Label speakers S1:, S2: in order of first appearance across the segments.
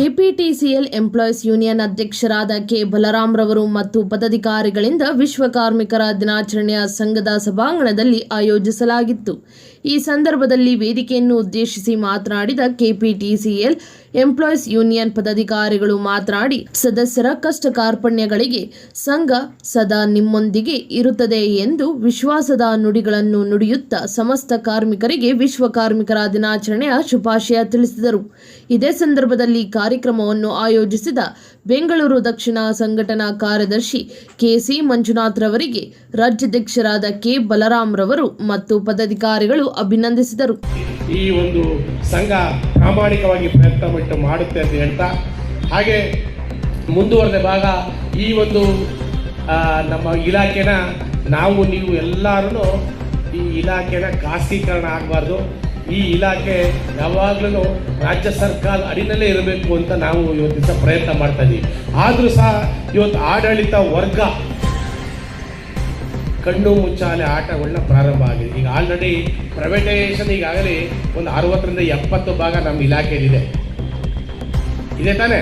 S1: KPTCL employees union ಅಧ್ಯಕ್ಷರಾದ K Balaram ರವರು ಮತ್ತು ಪದಾಧಿಕಾರಿಗಳಿಂದ ವಿಶ್ವ ಕಾರ್ಮಿಕರ ದಿನಾಚರಣೆಯ ಸಂಘದ ಸಭಾಂಗಣದಲ್ಲಿ ಆಯೋಜಿಸಲಾಗಿತ್ತು. ಈ ಸಂದರ್ಭದಲ್ಲಿ ವೇದಿಕೆಯನ್ನು ಉದ್ದೇಶಿಸಿ ಮಾತನಾಡಿದ ಕೆಪಿಟಿಸಿಎಲ್ ಎಂಪ್ಲಾಯೀಸ್ ಯೂನಿಯನ್ ಪದಾಧಿಕಾರಿಗಳು ಮಾತನಾಡಿ, ಸದಸ್ಯರ ಕಷ್ಟ ಕಾರ್ಪಣ್ಯಗಳಿಗೆ ಸಂಘ ಸದಾ ನಿಮ್ಮೊಂದಿಗೆ ಇರುತ್ತದೆ ಎಂದು ವಿಶ್ವಾಸದ ನುಡಿಗಳನ್ನು ನುಡಿಯುತ್ತಾ ಸಮಸ್ತ ಕಾರ್ಮಿಕರಿಗೆ ವಿಶ್ವ ಕಾರ್ಮಿಕರ ದಿನಾಚರಣೆಯ ಶುಭಾಶಯ ತಿಳಿಸಿದರು. ಇದೇ ಸಂದರ್ಭದಲ್ಲಿ ಕಾರ್ಯಕ್ರಮವನ್ನು ಆಯೋಜಿಸಿದ ಬೆಂಗಳೂರು ದಕ್ಷಿಣ ಸಂಘಟನಾ ಕಾರ್ಯದರ್ಶಿ ಕೆಸಿ ಮಂಜುನಾಥ್ ರವರಿಗೆ ರಾಜ್ಯಾಧ್ಯಕ್ಷರಾದ ಕೆ. ಬಲರಾಮ್ ರವರು ಮತ್ತು ಪದಾಧಿಕಾರಿಗಳು ಅಭಿನಂದಿಸಿದರು.
S2: ಈ ಒಂದು ಸಂಘ ಪ್ರಾಮಾಣಿಕವಾಗಿ ಪ್ರಯತ್ನ ಮಾಡುತ್ತೆ ಅಂತ ಹೇಳ್ತಾ, ಹಾಗೆ ಮುಂದುವರೆದ ಭಾಗ ಈ ಒಂದು ನಮ್ಮ ಇಲಾಖೆನ ನಾವು, ನೀವು ಎಲ್ಲರೂ ಈ ಇಲಾಖೆನ ಖಾಸಗೀಕರಣ ಆಗಬಾರ್ದು. ಈ ಇಲಾಖೆ ಯಾವಾಗಲೂ ರಾಜ್ಯ ಸರ್ಕಾರ ಅಡಿನಲ್ಲೇ ಇರಬೇಕು ಅಂತ ನಾವು ಇವತ್ತಿನ ಪ್ರಯತ್ನ ಮಾಡ್ತಾ ಇದ್ದೀವಿ ಆದರೂ ಸಹ ಇವತ್ತು ಆಡಳಿತ ವರ್ಗ ಕಣ್ಣು ಮುಚ್ಚಾಲೆ ಆಟಗಳನ್ನ ಪ್ರಾರಂಭ ಆಗಿದೆ. ಈಗ ಆಲ್ರೆಡಿ ಪ್ರೈವೇಟೈಸೇಷನ್ ಈಗಾಗಲೇ ಒಂದು ಅರವತ್ತರಿಂದ ಎಪ್ಪತ್ತು ಭಾಗ ನಮ್ಮ ಇಲಾಖೆಯಲ್ಲಿದೆ. ಇದೆ ತಾನೇ?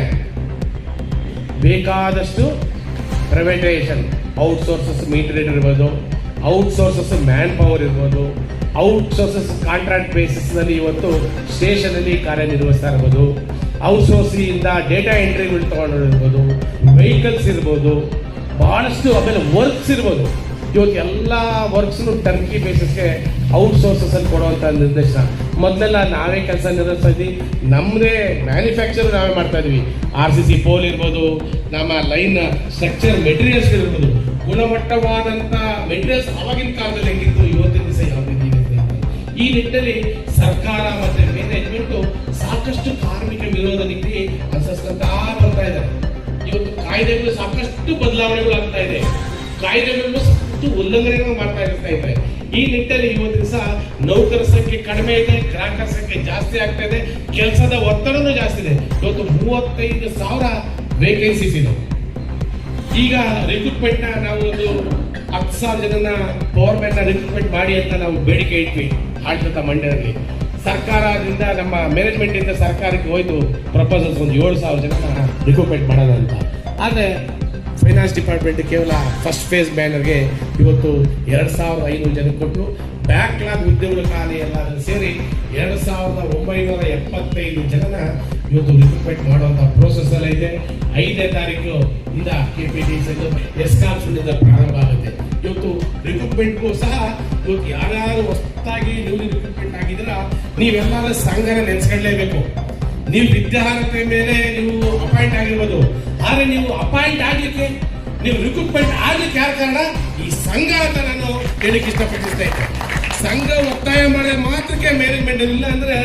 S2: ಬೇಕಾದಷ್ಟು ಪ್ರೈವೇಟೈಸೇಷನ್ ಔಟ್ಸೋರ್ಸಸ್ ಮೀಟರೇಟ್ ಇರ್ಬೋದು ಔಟ್ಸೋರ್ಸಸ್ ಮ್ಯಾನ್ ಪವರ್ ಇರ್ಬೋದು ಔಟ್ಸೋರ್ಸಸ್ ಕಾಂಟ್ರಾಕ್ಟ್ ಬೇಸಿಸ್ನಲ್ಲಿ ಇವತ್ತು ಸ್ಟೇಷನಲ್ಲಿ ಕಾರ್ಯನಿರ್ವಹಿಸ್ತಾ ಇರ್ಬೋದು ಔಟ್ಸೋರ್ಸಿಂದ ಡೇಟಾ ಎಂಟ್ರಿಗಳು ತೊಗೊಂಡಿರ್ಬೋದು ವೆಹಿಕಲ್ಸ್ ಇರ್ಬೋದು ಭಾಳಷ್ಟು ಆಮೇಲೆ ವರ್ಕ್ಸ್ ಇರ್ಬೋದು. ಇವತ್ತು ಎಲ್ಲ ವರ್ಕ್ಸ್ನು ಟರ್ಕಿ ಬೇಸಿಸ್ಗೆ ಔಟ್ಸೋರ್ಸಸ್ ಅಲ್ಲಿ ಕೊಡುವಂಥ ನಿರ್ದೇಶನ. ಮೊದಲೆಲ್ಲ ನಾವೇ ಕೆಲಸ ನಿರ್ವಹಿಸ್ತಾ ಇದ್ವಿ. ನಮ್ಮದೇ ಮ್ಯಾನುಫ್ಯಾಕ್ಚರ್ ನಾವೇ ಮಾಡ್ತಾ ಇದ್ವಿ. ಆರ್ ಸಿ ಸಿ ಪೋಲ್ ಇರ್ಬೋದು, ನಮ್ಮ ಲೈನ್ ಸ್ಟ್ರಕ್ಚರ್ ಮೆಟೀರಿಯಲ್ಸ್ ಇರ್ಬೋದು. ಗುಣಮಟ್ಟವಾದಂಥ ಮೆಟೀರಿಯಲ್ಸ್ ಅವಾಗಿನ ಕಾಲದಲ್ಲಿ ಹೆಂಗಿತ್ತು, ಇವತ್ತಿನ ದಿವಸ ಯಾವ ರೀತಿ ಇದೆ ಅಂತ. ಹೇಳ್ತಾರೆ. ಈ ನಿಟ್ಟಿನಲ್ಲಿ ಸರ್ಕಾರ ಮತ್ತೆ ಮ್ಯಾನೇಜ್ಮೆಂಟ್ ಸಾಕಷ್ಟು ಕಾರ್ಮಿಕ ವಿರೋಧ ನೀತಿ ಅನುಸರಿಸ್ಕೊಂತಾ ಬರ್ತಾ ಇದ್ದಾರೆ. ಇವತ್ತು ಕಾಯ್ದೆಗಳು ಸಾಕಷ್ಟು ಬದಲಾವಣೆಗಳು ಆಗ್ತಾ ಇದೆ. ಕಾಯ್ದೆಗಳನ್ನು ಸಾಕಷ್ಟು ಉಲ್ಲಂಘನೆಗಳನ್ನು ಮಾಡ್ತಾ ಇರ್ತಾ ಇದ್ದಾರೆ. ಈ ನಿಟ್ಟಿನಲ್ಲಿ ಇವತ್ತು ದಿವಸ ನೌಕರ ಸಂಖ್ಯೆ ಕಡಿಮೆ ಇದೆ, ಗ್ರಾಹಕರ ಸಂಖ್ಯೆ ಜಾಸ್ತಿ ಆಗ್ತಾ ಇದೆ, ಕೆಲಸದ ಒತ್ತಡನೂ ಜಾಸ್ತಿ ಇದೆ. ಇವತ್ತು ಮೂವತ್ತೈದು ಸಾವಿರ ವೇಕೆನ್ಸೀಸ್ ಇದೆ ಈಗ ರಿಕ್ರೂಟ್ಮೆಂಟ್ನ ನಾವು ಒಂದು ಹತ್ತು ಸಾವಿರ ಜನನ ಗೌರ್ಮೆಂಟ್ನ ರಿಕ್ರೂಟ್ಮೆಂಟ್ ಮಾಡಿ ಅಂತ ನಾವು ಬೇಡಿಕೆ ಇಟ್ವಿ ಆಡಳಿತ ಮಂಡ್ಯದಲ್ಲಿ ಸರ್ಕಾರದಿಂದ ನಮ್ಮ ಮ್ಯಾನೇಜ್ಮೆಂಟ್ ಇಂದ ಸರ್ಕಾರಕ್ಕೆ ಹೋಯ್ತು ಪ್ರಪೋಸಲ್ಸ್ ಒಂದು ಏಳು ಸಾವಿರ ಜನ ರಿಕ್ರೂಟ್ಮೆಂಟ್ ಮಾಡೋದಂತ ಆದರೆ ಫೈನಾನ್ಸ್ ಡಿಪಾರ್ಟ್ಮೆಂಟ್ ಕೇವಲ ಫಸ್ಟ್ ಫೇಸ್ ಬ್ಯಾನರ್ಗೆ ಇವತ್ತು ಎರಡು ಸಾವಿರದ ಐನೂರು ಜನ ಕೊಟ್ಟು ಬ್ಯಾಕ್ಲಾಗ್ ಉದ್ಯೋಗ ಖಾಲಿ ಎಲ್ಲ ಸೇರಿ ಎರಡು ಸಾವಿರದ ಒಂಬೈನೂರ ಎಪ್ಪತ್ತೈದು ಜನನ ಇವತ್ತು ರಿಕ್ರೂಟ್ಮೆಂಟ್ ಮಾಡುವಂಥ ಪ್ರೋಸೆಸ್ ಎಲ್ಲ ಇದೆ. ಐದನೇ ತಾರೀಕು ಇಂದ ಕೆ ಪಿ ಟಿ ಎಸ್ಕಾಮ್ಸ್ನಿಂದ ಪ್ರಾರಂಭ ಆಗುತ್ತೆ. ಇವತ್ತು ರಿಕ್ರೂಟ್ಮೆಂಟ್ಗೂ ಸಹ ಇವತ್ತು ಯಾರ್ಯಾರು ಹೊಸದಾಗಿ ನೀವು ರಿಕ್ರೂಟ್ಮೆಂಟ್ ಆಗಿದ್ರ ನೀವೆಲ್ಲರೂ ಸಂಘನ ನೆನೆಸ್ಕೊಳ್ಳೇಬೇಕು ನೀವು ವಿದ್ಯಾರ್ಹತೆ ಮೇಲೆ ನೀವು ಅಪಾಯಿಂಟ್ ಆಗಿರ್ಬೋದು. ಆದ್ರೆ ನೀವು ಅಪಾಯಿಂಟ್ ಆಗ್ಲಿಕ್ಕೆ, ನೀವು ರಿಕ್ರೂಟ್ಮೆಂಟ್ ಆಗ್ಲಿಕ್ಕೆ ಯಾರ ಕಾರಣ? ಈ ಸಂಘ ಅಂತ ನಾನು ಹೇಳಿಕ್ ಇಷ್ಟಪಡಿಸ್ತಾ ಇದ್ದೆ ಸಂಘ ಒತ್ತಾಯ ಮಾಡಿದ ಮಾತ್ರಕ್ಕೆ ಮ್ಯಾನೇಜ್ಮೆಂಟ್ ಇಲ್ಲ ಅಂದ್ರೆ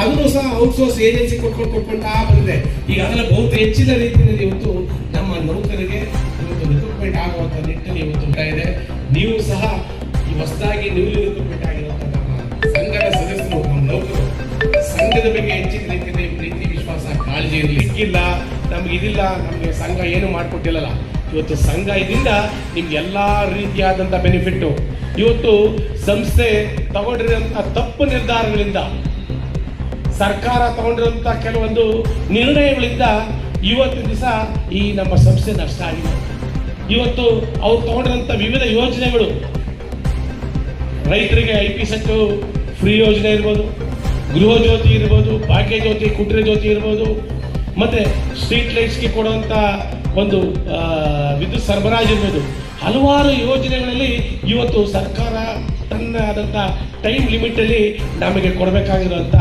S2: ಅದನ್ನು ಸಹ ಔಟ್ಸೋರ್ಸ್ ಏಜೆನ್ಸಿ ಕೊಟ್ಕೊಂಡು ಕೊಟ್ಕೊಂಡಾ ಬಂದಿದೆ. ಈಗ ಅದರ ಬಹುತ ಹೆಚ್ಚಿನ ರೀತಿಯಲ್ಲಿ ಇವತ್ತು ನಮ್ಮ ನೌಕರರಿಗೆ ಇವತ್ತು ರಿಕ್ರೂಟ್ಮೆಂಟ್ ಆಗುವಂತ ನಿಟ್ಟಿನಲ್ಲಿ ಇವತ್ತು ಇದೆ. ನೀವು ಸಹ ಈ ಹೊಸದಾಗಿ ನ್ಯೂಲಿ ರಿಕ್ರೂಟ್ಮೆಂಟ್ ಆಗಿರುವಂತಹ ನಮ್ಮ ಸಂಘದ ಸದಸ್ಯರು, ನಮ್ಮ ನೌಕರರು, ಸಂಘದ ಬಗ್ಗೆ ಹೆಚ್ಚಿನ ರೀತಿಯಲ್ಲಿ ಪ್ರೀತಿ, ವಿಶ್ವಾಸ, ಕಾಳಜಿ ಇರಲಿ ನಮ್ಗೆ ಇದಿಲ್ಲ, ನಮಗೆ ಸಂಘ ಏನು ಮಾಡಿಕೊಟ್ಟಿಲ್ಲಲ್ಲ. ಇವತ್ತು ಸಂಘ ಇದರಿಂದ ನಿಮ್ಗೆ ಎಲ್ಲ ರೀತಿಯಾದಂಥ ಬೆನಿಫಿಟ್ಟು ಇವತ್ತು ಸಂಸ್ಥೆ ತಗೊಂಡಿರುವಂಥ ತಪ್ಪು ನಿರ್ಧಾರಗಳಿಂದ, ಸರ್ಕಾರ ತಗೊಂಡಿರುವಂಥ ಕೆಲವೊಂದು ನಿರ್ಣಯಗಳಿಂದ ಇವತ್ತು ದಿವಸ ಈ ನಮ್ಮ ಸಂಸ್ಥೆ ನಷ್ಟ ಆಗಿದೆ. ಇವತ್ತು ಅವ್ರು ತಗೊಂಡಿರುವಂಥ ವಿವಿಧ ಯೋಜನೆಗಳು. ರೈತರಿಗೆ ಐ ಪಿ ಸೆಟ್ಟು ಫ್ರೀ ಯೋಜನೆ ಇರ್ಬೋದು, ಗೃಹ ಜ್ಯೋತಿ ಇರ್ಬೋದು ಭಾಗ್ಯ ಜ್ಯೋತಿ ಕುಟ್ರೆ ಜ್ಯೋತಿ ಇರ್ಬೋದು ಮತ್ತೆ ಸ್ಟ್ರೀಟ್ ಲೈಟ್ಸ್ಗೆ ಕೊಡುವಂಥ ಒಂದು ವಿದ್ಯುತ್ ಸರಬರಾಜು ಇರ್ಬೋದು. ಹಲವಾರು ಯೋಜನೆಗಳಲ್ಲಿ ಇವತ್ತು ಸರ್ಕಾರ ತನ್ನ ಆದಂಥ ಟೈಮ್ ಲಿಮಿಟಲ್ಲಿ ನಮಗೆ ಕೊಡಬೇಕಾಗಿರುವಂಥ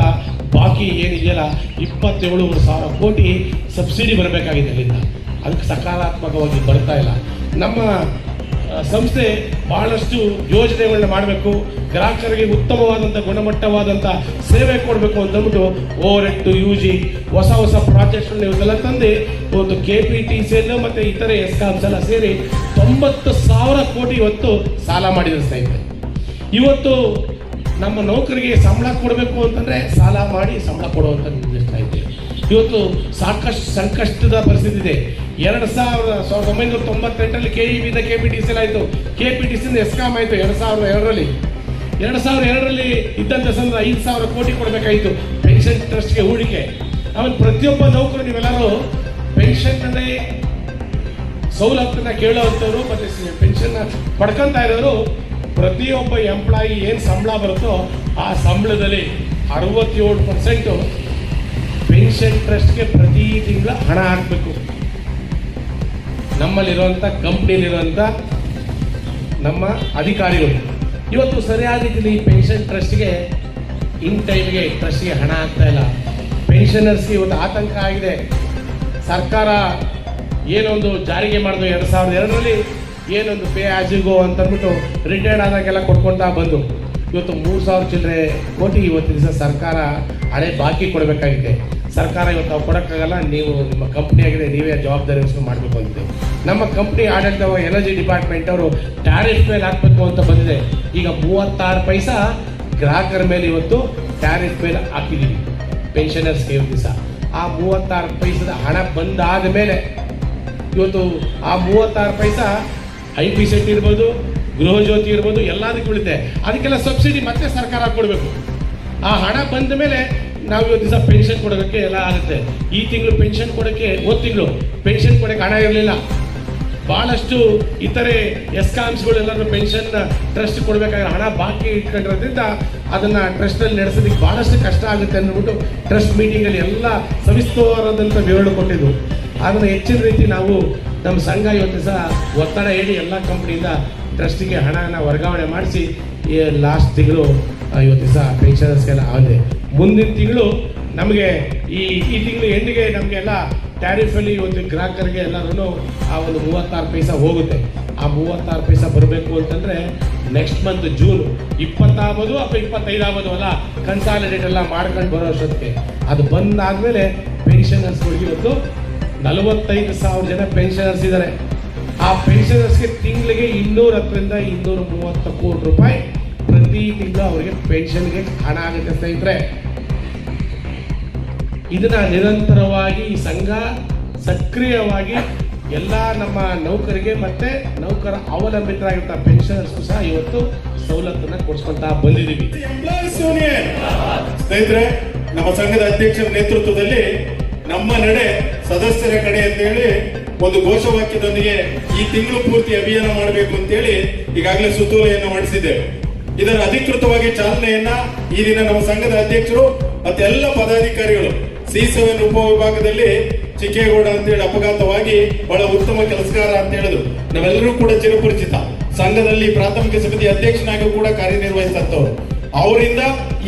S2: ಬಾಕಿ ಏನಿದೆಯಲ್ಲ, ಇಪ್ಪತ್ತೇಳು ಸಾವಿರ ಕೋಟಿ ಸಬ್ಸಿಡಿ ಬರಬೇಕಾಗಿದೆ ಅಲ್ಲಿಂದ. ಅದಕ್ಕೆ ಸಕಾರಾತ್ಮಕವಾಗಿ ಬರ್ತಾ ಇಲ್ಲ. ನಮ್ಮ ಸಂಸ್ಥೆ ಬಹಳಷ್ಟು ಯೋಜನೆಗಳನ್ನ ಮಾಡಬೇಕು. ಗ್ರಾಹಕರಿಗೆ ಉತ್ತಮವಾದಂಥ ಗುಣಮಟ್ಟವಾದಂಥ ಸೇವೆ ಕೊಡಬೇಕು ಅಂತಂದ್ಬಿಟ್ಟು over eight to U G ಹೊಸ ಹೊಸ ಪ್ರಾಜೆಕ್ಟ್ಗಳನ್ನ ಇವತ್ತೆಲ್ಲ ತಂದು ಒಂದು ಕೆ ಪಿ ಟಿ ಸಿ ಮತ್ತು ಇತರೆ ಎಸ್ಕಾಮ್ಸ್ ಎಲ್ಲ ಸೇರಿ ತೊಂಬತ್ತು ಸಾವಿರ ಕೋಟಿ ಇವತ್ತು ಸಾಲ ಮಾಡಿದ ಸ್ನೇಹಿತರೆ. ಇವತ್ತು ನಮ್ಮ ನೌಕರಿಗೆ ಸಂಬಳ ಕೊಡಬೇಕು ಅಂತಂದರೆ ಸಾಲ ಮಾಡಿ ಸಂಬಳ ಕೊಡುವಂಥ ನಿರ್ದಿಷ್ಟ ಇದೆ. ಇವತ್ತು ಸಾಕಷ್ಟು ಸಂಕಷ್ಟದ ಪರಿಸ್ಥಿತಿ ಇದೆ. ಎರಡು ಸಾವಿರದ ಸಾವಿರದ ಒಂಬೈನೂರ ತೊಂಬತ್ತೆಂಟರಲ್ಲಿ ಕೆ ಇ ಬಿಯಿಂದ ಕೆ ಪಿ ಟಿ ಸಿ ಆಯಿತು. ಕೆ ಪಿ ಟಿ ಸಿಂದ ಎಸ್ಕಾಮ್ ಆಯಿತು ಎರಡು ಸಾವಿರದ ಎರಡರಲ್ಲಿ. ಎರಡು ಸಾವಿರದ ಎರಡರಲ್ಲಿ ಇದ್ದಂಥ ಸಂದರ್ಭ ಐದು ಸಾವಿರ ಕೋಟಿ ಕೊಡಬೇಕಾಯಿತು ಪೆನ್ಷನ್ ಟ್ರಸ್ಟ್ಗೆ ಹೂಡಿಕೆ. ಆಮೇಲೆ ಪ್ರತಿಯೊಬ್ಬ ನೌಕರು ನೀವೆಲ್ಲರೂ ಪೆನ್ಷನ್ನೇ ಸವಲತ್ತನ್ನ ಕೇಳೋವಂಥವ್ರು ಮತ್ತು ಪೆನ್ಷನ್ನ ಪಡ್ಕೊಂತ ಇರೋರು, ಪ್ರತಿಯೊಬ್ಬ ಎಂಪ್ಲಾಯಿ ಏನು ಸಂಬಳ ಬರುತ್ತೋ ಆ ಸಂಬಳದಲ್ಲಿ ಅರವತ್ತೇಳು ಪರ್ಸೆಂಟು ಪೆನ್ಷನ್ ಟ್ರಸ್ಟ್ಗೆ ಪ್ರತಿ ತಿಂಗಳ ಹಣ ಹಾಕಬೇಕು. ನಮ್ಮಲ್ಲಿರುವಂಥ ಕಂಪ್ನಿಲಿರುವಂಥ ನಮ್ಮ ಅಧಿಕಾರಿಗಳು. ಇವತ್ತು ಸರಿಯಾದ ರೀತಿಯಲ್ಲಿ ಪೆನ್ಷನ್ ಟ್ರಸ್ಟ್ಗೆ ಇನ್ ಟೈಮ್ಗೆ ಟ್ರಸ್ಟ್ಗೆ ಹಣ ಆಗ್ತಾ ಇಲ್ಲ. ಪೆನ್ಷನರ್ಸ್ಗೆ ಇವತ್ತು ಆತಂಕ ಆಗಿದೆ. ಸರ್ಕಾರ ಏನೊಂದು ಜಾರಿಗೆ ಮಾಡಿದ್ರು ಎರಡು ಸಾವಿರದ ಎರಡರಲ್ಲಿ, ಏನೊಂದು ಪೇ ಆಜಿಗೋ ಅಂತ ಅಂದ್ಬಿಟ್ಟು ರಿಟೈರ್ಡ್ ಆದಾಗೆಲ್ಲ ಕೊಟ್ಕೊಳ್ತಾ ಬಂದು. ಇವತ್ತು ಮೂರು ಸಾವಿರ ಚಿಲ್ಲರೆ ಕೋಟಿ ಇವತ್ತು ದಿವಸ ಸರ್ಕಾರ ಹಳೆ ಬಾಕಿ ಕೊಡಬೇಕಾಗಿದೆ. ಸರ್ಕಾರ ಇವತ್ತು ನಾವು ಕೊಡೋಕ್ಕಾಗಲ್ಲ, ನೀವು ನಿಮ್ಮ ಕಂಪ್ನಿ ಆಗಿದೆ, ನೀವೇ ಜವಾಬ್ದಾರಿ ವಹಿಸ್ಕೊಂಡು ಮಾಡಬೇಕು ಅಂತಿದೆ ನಮ್ಮ ಕಂಪ್ನಿ ಆಡಳಿತ ಎನರ್ಜಿ ಡಿಪಾರ್ಟ್ಮೆಂಟ್ ಅವರು ಟ್ಯಾರಿಫ್ ಮೇಲೆ ಹಾಕಬೇಕು ಅಂತ ಬಂದಿದೆ. ಈಗ ಮೂವತ್ತಾರು ಪೈಸಾ ಗ್ರಾಹಕರ ಮೇಲೆ ಇವತ್ತು ಟ್ಯಾರಿಫ್ ಮೇಲೆ ಹಾಕಿದ್ದೀವಿ ಪೆನ್ಷನರ್ಸ್ ಇವತ್ತು ದಿವಸ. ಆ ಮೂವತ್ತಾರು ಪೈಸದ ಹಣ ಬಂದಾದ ಮೇಲೆ ಇವತ್ತು ಆ ಮೂವತ್ತಾರು ಪೈಸಾ ಐ ಪಿ ಸೆಟ್ ಇರ್ಬೋದು ಗೃಹ ಜ್ಯೋತಿ ಇರ್ಬೋದು, ಎಲ್ಲದಕ್ಕೂ ಉಳಿತೆ ಅದಕ್ಕೆಲ್ಲ ಸಬ್ಸಿಡಿ ಮತ್ತೆ ಸರ್ಕಾರ ಕೊಡಬೇಕು. ಆ ಹಣ ಬಂದ ಮೇಲೆ ನಾವು ಇವತ್ತು ದಿವಸ ಪೆನ್ಷನ್ ಕೊಡೋದಕ್ಕೆ ಎಲ್ಲ ಆಗುತ್ತೆ. ಈ ತಿಂಗಳು ಪೆನ್ಷನ್ ಕೊಡೋಕ್ಕೆ, ಹೋದ ತಿಂಗಳು ಪೆನ್ಷನ್ ಕೊಡೋಕ್ಕೆ ಹಣ ಇರಲಿಲ್ಲ. ಭಾಳಷ್ಟು ಇತರೆ ಎಸ್ಕಾಮ್ಸ್ಗಳೆಲ್ಲರೂ ಪೆನ್ಷನ್ ಟ್ರಸ್ಟ್ ಕೊಡಬೇಕಾದ್ರೆ ಹಣ ಬಾಕಿ ಇಟ್ಕೊಂಡಿರೋದ್ರಿಂದ ಅದನ್ನು ಟ್ರಸ್ಟಲ್ಲಿ ನಡೆಸೋದಕ್ಕೆ ಭಾಳಷ್ಟು ಕಷ್ಟ ಆಗುತ್ತೆ ಅಂದ್ಬಿಟ್ಟು ಟ್ರಸ್ಟ್ ಮೀಟಿಂಗಲ್ಲಿ ಎಲ್ಲ ಸವಿಸ್ತವಾದಂಥ ವಿವರಣೆ ಕೊಟ್ಟಿದ್ದು. ಅದನ್ನು ಹೆಚ್ಚಿನ ರೀತಿ ನಾವು ನಮ್ಮ ಸಂಘ ಇವತ್ತು ಸಹ ಒತ್ತಡ ಹೇಳಿ ಎಲ್ಲ ಕಂಪ್ನಿಯಿಂದ ಟ್ರಸ್ಟಿಗೆ ಹಣನ ವರ್ಗಾವಣೆ ಮಾಡಿಸಿ ಈ ಲಾಸ್ಟ್ ತಿಂಗಳು ಇವತ್ತು ದಿವಸ ಪೆನ್ಷನರ್ಸ್ಗೆಲ್ಲ ಆಗಿದೆ. ಮುಂದಿನ ತಿಂಗಳು ನಮಗೆ ಈ ಈ ತಿಂಗಳು ಎಂಡಿಗೆ ನಮಗೆಲ್ಲ ಟ್ಯಾರಿಫಲ್ಲಿ ಒಂದು ಗ್ರಾಹಕರಿಗೆ ಎಲ್ಲರೂ ಆ ಒಂದು ಮೂವತ್ತಾರು ಪೈಸಾ ಹೋಗುತ್ತೆ. ಆ ಮೂವತ್ತಾರು ಪೈಸ ಬರಬೇಕು ಅಂತಂದರೆ ನೆಕ್ಸ್ಟ್ ಮಂತ್ ಜೂನ್ ಇಪ್ಪತ್ತಾಗೋದು ಅಥವಾ ಇಪ್ಪತ್ತೈದು ಆಗ್ಬೋದು ಅಲ್ಲ ಕನ್ಸಾಲಿಡೇಟ್ ಎಲ್ಲ ಮಾಡ್ಕೊಂಡು ಬರೋ ಅಷ್ಟೊತ್ತಿಗೆ. ಅದು ಬಂದಾದಮೇಲೆ ಪೆನ್ಷನರ್ಸ್ಗಳಿಗೆ ಇವತ್ತು ನಲವತ್ತೈದು ಸಾವಿರ ಜನ ಪೆನ್ಷನರ್ಸ್ ಇದ್ದಾರೆ. ಆ ಪೆನ್ಷನರ್ಸ್ಗೆ ತಿಂಗಳಿಗೆ ಇನ್ನೂರ ಹತ್ತರಿಂದ ಇನ್ನೂರ ಮೂವತ್ತು ಕೋಟಿ ರೂಪಾಯಿ ಪ್ರತಿ ತಿಂಗಳು ಅವರಿಗೆ ಪೆನ್ಷನ್ಗೆ ಹಣ ಆಗುತ್ತೆ ಸ್ನೇಹಿತರೆ. ಇದನ್ನ ನಿರಂತರವಾಗಿ ಈ ಸಂಘ ಸಕ್ರಿಯವಾಗಿ ಎಲ್ಲ ನಮ್ಮ ನೌಕರಿಗೆ ಮತ್ತೆ ನೌಕರ ಅವಲಂಬಿತರಾಗಿರ್ತ ಪೆನ್ಷನರ್ಸ್ಗೂ ಸಹ ಇವತ್ತು ಸವಲತ್ತನ್ನ ಕೊಡಿಸ್ಕೊಂತ ಬಂದಿದ್ದೀವಿ.
S3: ಸ್ನೇಹಿತರೆ, ನಮ್ಮ ಸಂಘದ ಅಧ್ಯಕ್ಷರ ನೇತೃತ್ವದಲ್ಲಿ ನಮ್ಮ ನಡೆ ಸದಸ್ಯರ ಕಡೆ ಅಂತೇಳಿ ಒಂದು ಘೋಷವಾಕ್ಯದೊಂದಿಗೆ ಈ ತಿಂಗಳು ಪೂರ್ತಿ ಅಭಿಯಾನ ಮಾಡಬೇಕು ಅಂತೇಳಿ ಈಗಾಗಲೇ ಸುತ್ತೋಲೆಯನ್ನು ಮಾಡಿಸಿದ್ದೇವೆ. ಇದರ ಅಧಿಕೃತವಾಗಿ ಚಾಲನೆಯನ್ನ ಈ ದಿನ ನಮ್ಮ ಸಂಘದ ಅಧ್ಯಕ್ಷರು ಮತ್ತೆ ಎಲ್ಲ ಪದಾಧಿಕಾರಿಗಳು ಸಿ ಸೆವೆನ್ ಉಪವಿಭಾಗದಲ್ಲಿ ಚಿಕ್ಕೇಗೌಡ ಅಂತೇಳಿ ಅಪಘಾತವಾಗಿ ಬಹಳ ಉತ್ತಮ ಕೆಲಸಗಾರ ಅಂತ ಹೇಳಿದ್ರು. ನಾವೆಲ್ಲರೂ ಕೂಡ ಚಿರಪರಿಚಿತ. ಸಂಘದಲ್ಲಿ ಪ್ರಾಥಮಿಕ ಸಮಿತಿ ಅಧ್ಯಕ್ಷನಾಗಿ ಕೂಡ ಕಾರ್ಯನಿರ್ವಹಿಸಂತವ್ರು ಅವರಿಂದ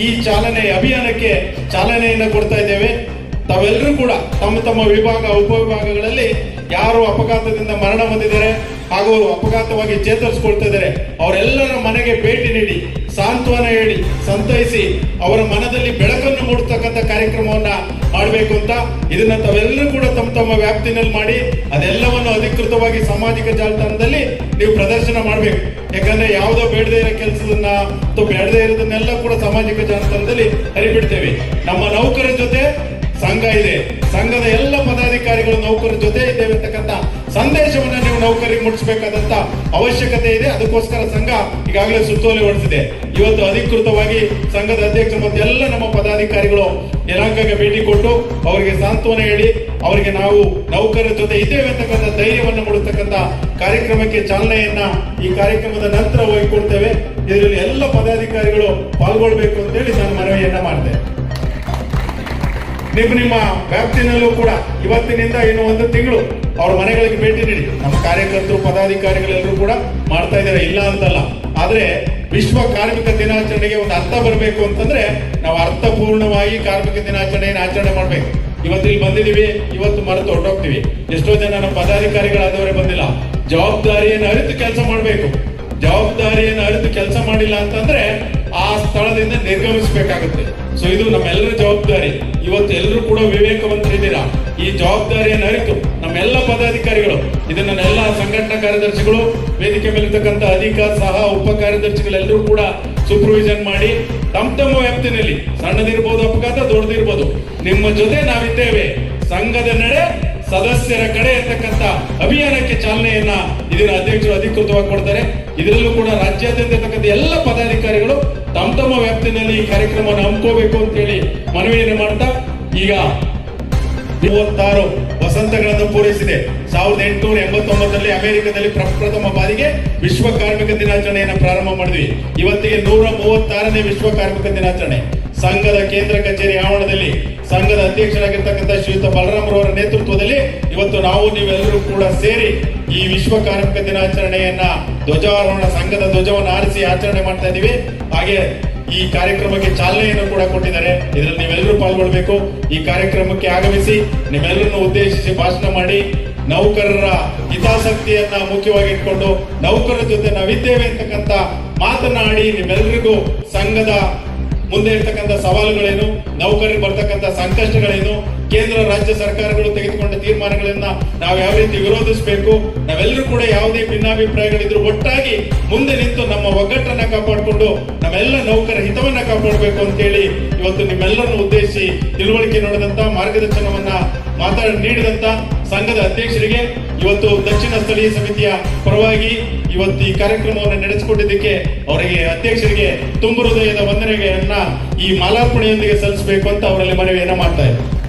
S3: ಈ ಚಾಲನೆ ಅಭಿಯಾನಕ್ಕೆ ಚಾಲನೆಯನ್ನ ಕೊಡ್ತಾ ಇದ್ದೇವೆ. ತಾವೆಲ್ಲರೂ ಕೂಡ ತಮ್ಮ ತಮ್ಮ ವಿಭಾಗ, ಉಪವಿಭಾಗಗಳಲ್ಲಿ ಯಾರು ಅಪಘಾತದಿಂದ ಮರಣ ಹೊಂದಿದ್ದಾರೆ ಹಾಗೂ ಅಪಘಾತವಾಗಿ ಚೇತರಿಸಿಕೊಳ್ತಾ ಇದ್ದಾರೆ ಅವರೆಲ್ಲರ ಮನೆಗೆ ಭೇಟಿ ನೀಡಿ, ಸಾಂತ್ವನ ಹೇಳಿ, ಸಂತೈಸಿ, ಅವರ ಮನದಲ್ಲಿ ಬೆಳಕನ್ನು ಮೂಡ್ತಕ್ಕಂಥ ಕಾರ್ಯಕ್ರಮವನ್ನ ಮಾಡಬೇಕು ಅಂತ ಇದನ್ನ ತಾವೆಲ್ಲರೂ ಕೂಡ ತಮ್ಮ ತಮ್ಮ ವ್ಯಾಪ್ತಿನಲ್ಲಿ ಮಾಡಿ, ಅದೆಲ್ಲವನ್ನು ಅಧಿಕೃತವಾಗಿ ಸಾಮಾಜಿಕ ಜಾಲತಾಣದಲ್ಲಿ ನೀವು ಪ್ರದರ್ಶನ ಮಾಡಬೇಕು. ಯಾಕಂದ್ರೆ ಯಾವುದೋ ಬೇಡದೇ ಇರೋ ಕೆಲಸದನ್ನ ಅಥವಾ ಬೇಡದೇ ಇರೋದನ್ನೆಲ್ಲ ಕೂಡ ಸಾಮಾಜಿಕ ಜಾಲತಾಣದಲ್ಲಿ ಹರಿಬಿಡ್ತೇವೆ. ನಮ್ಮ ನೌಕರ ಜೊತೆ ಇದೆ. ಸಂಘದ ಎಲ್ಲ ಪದಾಧಿಕಾರಿಗಳು ನೌಕರರ ಜೊತೆ ಇದ್ದೇವೆ ಅಂತಕ್ಕಂಥ ಸಂದೇಶವನ್ನ ನೀವು ನೌಕರಿಗೆ ಮುಟ್ಟಿಸಬೇಕಾದಂತ ಅವಶ್ಯಕತೆ ಇದೆ. ಅದಕ್ಕೋಸ್ಕರ ಸಂಘ ಈಗಾಗಲೇ ಸುತ್ತೋಲೆ ಹೊರಡಿಸಿದೆ ಇವತ್ತು ಅಧಿಕೃತವಾಗಿ ಸಂಘದ ಅಧ್ಯಕ್ಷರು ಮತ್ತು ಎಲ್ಲ ನಮ್ಮ ಪದಾಧಿಕಾರಿಗಳು ದಿನಾಂಕಕ್ಕೆ ಭೇಟಿ ಕೊಟ್ಟು ಅವರಿಗೆ ಸಾಂತ್ವನ ಹೇಳಿ, ಅವರಿಗೆ ನಾವು ನೌಕರರ ಜೊತೆ ಇದ್ದೇವೆ ಅಂತಕ್ಕಂಥ ಧೈರ್ಯವನ್ನು ಮೂಡಿಸ್ತಕ್ಕಂಥ ಕಾರ್ಯಕ್ರಮಕ್ಕೆ ಚಾಲನೆಯನ್ನ ಈ ಕಾರ್ಯಕ್ರಮದ ನಂತರ ಹೋಗಿಕೊಡ್ತೇವೆ ಇದರಲ್ಲಿ ಎಲ್ಲ ಪದಾಧಿಕಾರಿಗಳು ಪಾಲ್ಗೊಳ್ಬೇಕು ಅಂತೇಳಿ ನಾನು ಮನವಿಯನ್ನ ಮಾಡಿದೆ ನಿಮ್ಮ ನಿಮ್ಮ ವ್ಯಾಪ್ತಿನಲ್ಲೂ ಕೂಡ ಇವತ್ತಿನಿಂದ ಇನ್ನು ಒಂದು ತಿಂಗಳು ಅವ್ರ ಮನೆಗಳಿಗೆ ಭೇಟಿ ನೀಡಿ. ನಮ್ಮ ಕಾರ್ಯಕರ್ತರು, ಪದಾಧಿಕಾರಿಗಳೆಲ್ಲರೂ ಕೂಡ ಮಾಡ್ತಾ ಇದ್ದಾರೆ. ಇಲ್ಲ ಅಂತಲ್ಲ. ಆದ್ರೆ ವಿಶ್ವ ಕಾರ್ಮಿಕ ದಿನಾಚರಣೆಗೆ ಒಂದು ಅರ್ಥ ಬರಬೇಕು ಅಂತಂದ್ರೆ ನಾವು ಅರ್ಥಪೂರ್ಣವಾಗಿ ಕಾರ್ಮಿಕ ದಿನಾಚರಣೆಯನ್ನು ಆಚರಣೆ ಮಾಡ್ಬೇಕು. ಇವತ್ತು ಇಲ್ಲಿ ಬಂದಿದೀವಿ ಇವತ್ತು ಮರೆತು ಹೊರಟೋಗ್ತೀವಿ. ಎಷ್ಟೋ ಜನ ನಮ್ಮ ಪದಾಧಿಕಾರಿಗಳಾದವರೇ ಬಂದಿಲ್ಲ. ಜವಾಬ್ದಾರಿಯನ್ನು ಅರಿತು ಕೆಲಸ ಮಾಡಬೇಕು. ಜವಾಬ್ದಾರಿಯನ್ನು ಅರಿತು ಕೆಲಸ ಮಾಡಿಲ್ಲ ಅಂತಂದ್ರೆ ಆ ಸ್ಥಳದಿಂದ ನಿರ್ಗಮಿಸಬೇಕಾಗುತ್ತೆ. ಸೊ ಇದು ನಮ್ಮೆಲ್ಲರ ಜವಾಬ್ದಾರಿ. ಇವತ್ತು ಎಲ್ಲರೂ ಕೂಡ ವಿವೇಕವಂತರಿದ್ದೀರಾ ಈ ಜವಾಬ್ದಾರಿಯನ್ನು ಅರಿತು ನಮ್ಮೆಲ್ಲ ಪದಾಧಿಕಾರಿಗಳು ಇದನ್ನೆಲ್ಲ ಸಂಘಟನಾ ಕಾರ್ಯದರ್ಶಿಗಳು, ವೇದಿಕೆ ಮೇಲಿರ್ತಕ್ಕಂಥ ಅಧಿಕ ಸಹ ಉಪ ಕಾರ್ಯದರ್ಶಿಗಳೆಲ್ಲರೂ ಕೂಡ ಸೂಪರ್ವಿಷನ್ ಮಾಡಿ, ತಮ್ಮ ತಮ್ಮ ವ್ಯಾಪ್ತಿನಲ್ಲಿ ಸಣ್ಣದಿರ್ಬೋದು ಅಪಘಾತ ದೊಡ್ಡದಿರ್ಬೋದು, ನಿಮ್ಮ ಜೊತೆ ನಾವಿದ್ದೇವೆ. ಸಂಘದ ನಡೆ ಸದಸ್ಯರ ಕಡೆ ಇರ್ತಕ್ಕಂಥ ಅಭಿಯಾನಕ್ಕೆ ಚಾಲನೆಯನ್ನ ಇದರ ಅಧ್ಯಕ್ಷರು ಅಧಿಕೃತವಾಗಿ ಕೊಡ್ತಾರೆ. ಇದರಲ್ಲೂ ಕೂಡ ರಾಜ್ಯಾದ್ಯಂತ ಇರ್ತಕ್ಕಂಥ ಎಲ್ಲ ಪದಾಧಿಕಾರಿಗಳು ತಮ್ಮ ತಮ್ಮ ವ್ಯಾಪ್ತಿನಲ್ಲಿ ಈ ಕಾರ್ಯಕ್ರಮವನ್ನು ಹಮ್ಮಿಕೋಬೇಕು ಅಂತ ಹೇಳಿ ಮನವಿಯನ್ನು ಮಾಡ್ತಾ, ಈಗ ಮೂವತ್ತಾರು ವಸಂತಗಳನ್ನು ಪೂರೈಸಿದೆ. ಸಾವಿರದ ಎಂಟುನೂರ ಎಂಬತ್ತೊಂಬತ್ತರಲ್ಲಿ ಅಮೆರಿಕದಲ್ಲಿ ಪ್ರಪ್ರಥಮ ಬಾರಿಗೆ ವಿಶ್ವ ಕಾರ್ಮಿಕ ದಿನಾಚರಣೆಯನ್ನು ಪ್ರಾರಂಭ ಮಾಡಿದ್ವಿ. ಇವತ್ತಿಗೆ ನೂರ ಮೂವತ್ತಾರನೇ ವಿಶ್ವ ಕಾರ್ಮಿಕ ದಿನಾಚರಣೆ. ಸಂಘದ ಕೇಂದ್ರ ಕಚೇರಿ ಆವರಣದಲ್ಲಿ ಸಂಘದ ಅಧ್ಯಕ್ಷರಾಗಿರ್ತಕ್ಕಂಥ ಶ್ರೀಯುತ ಬಲರಾಮರವರ ನೇತೃತ್ವದಲ್ಲಿ ಇವತ್ತು ನಾವು ನೀವೆಲ್ಲರೂ ಕೂಡ ಸೇರಿ ಈ ವಿಶ್ವ ಕಾರ್ಮಿಕ ದಿನಾಚರಣೆಯನ್ನ ಧ್ವಜಾರೋಹಣ, ಸಂಘದ ಧ್ವಜವನ್ನು ಆರಿಸಿ ಆಚರಣೆ ಮಾಡ್ತಾ ಇದ್ದೀವಿ ಹಾಗೆ ಈ ಕಾರ್ಯಕ್ರಮಕ್ಕೆ ಚಾಲನೆಯನ್ನು ಕೂಡ ಕೊಟ್ಟಿದ್ದಾರೆ. ಇದರಲ್ಲಿ ನೀವೆಲ್ಲರೂ ಪಾಲ್ಗೊಳ್ಬೇಕು. ಈ ಕಾರ್ಯಕ್ರಮಕ್ಕೆ ಆಗಮಿಸಿ ನಿಮ್ಮೆಲ್ಲರನ್ನು ಉದ್ದೇಶಿಸಿ ಭಾಷಣ ಮಾಡಿ ನೌಕರರ ಹಿತಾಸಕ್ತಿಯನ್ನ ಮುಖ್ಯವಾಗಿ ಇಟ್ಕೊಂಡು ನೌಕರರ ಜೊತೆ ನಾವಿದ್ದೇವೆ ಅಂತಕ್ಕಂಥ ಮಾತನಾಡಿ ನಿಮ್ಮೆಲ್ಲರಿಗೂ ಸಂಘದ ಮುಂದೆ ಇರ್ತಕ್ಕಂಥ ಸವಾಲುಗಳೇನು ನೌಕರಿ ಬರ್ತಕ್ಕಂಥ ಸಂಕಷ್ಟಗಳೇನು ಕೇಂದ್ರ ರಾಜ್ಯ ಸರ್ಕಾರಗಳು ತೆಗೆದುಕೊಂಡ ತೀರ್ಮಾನಗಳನ್ನ ನಾವು ಯಾವ ರೀತಿ ವಿರೋಧಿಸಬೇಕು? ನಾವೆಲ್ಲರೂ ಕೂಡ ಯಾವುದೇ ಭಿನ್ನಾಭಿಪ್ರಾಯಗಳಿದ್ರು ಒಟ್ಟಾಗಿ ಮುಂದೆ ನಿಂತು ನಮ್ಮ ಒಗ್ಗಟ್ಟನ್ನ ಕಾಪಾಡಿಕೊಂಡು ನಮ್ಮೆಲ್ಲ ನೌಕರ ಹಿತವನ್ನ ಕಾಪಾಡಬೇಕು ಅಂತ ಹೇಳಿ ಇವತ್ತು ನಿಮ್ಮೆಲ್ಲರನ್ನು ಉದ್ದೇಶಿಸಿ ತಿಳುವಳಿಕೆ ನೋಡಿದಂತ, ಮಾರ್ಗದರ್ಶನವನ್ನ ಮಾತಾಡ, ನೀಡಿದಂತ ಸಂಘದ ಅಧ್ಯಕ್ಷರಿಗೆ ಇವತ್ತು ದಕ್ಷಿಣ ಸ್ಥಳೀಯ ಸಮಿತಿಯ ಪರವಾಗಿ ಇವತ್ತು ಈ ಕಾರ್ಯಕ್ರಮವನ್ನು ನಡೆಸಿಕೊಟ್ಟಿದ್ದಕ್ಕೆ ಅವರಿಗೆ ಅಧ್ಯಕ್ಷರಿಗೆ ತುಂಬು ಹೃದಯದ ವಂದನೆಗಳನ್ನ ಈ ಮಾಲಾರ್ಪಣೆಯೊಂದಿಗೆ ಸಲ್ಲಿಸಬೇಕು ಅಂತ ಅವರಲ್ಲಿ ಮನವಿಯನ್ನ ಮಾಡ್ತಾ ಇದ್ದಾರೆ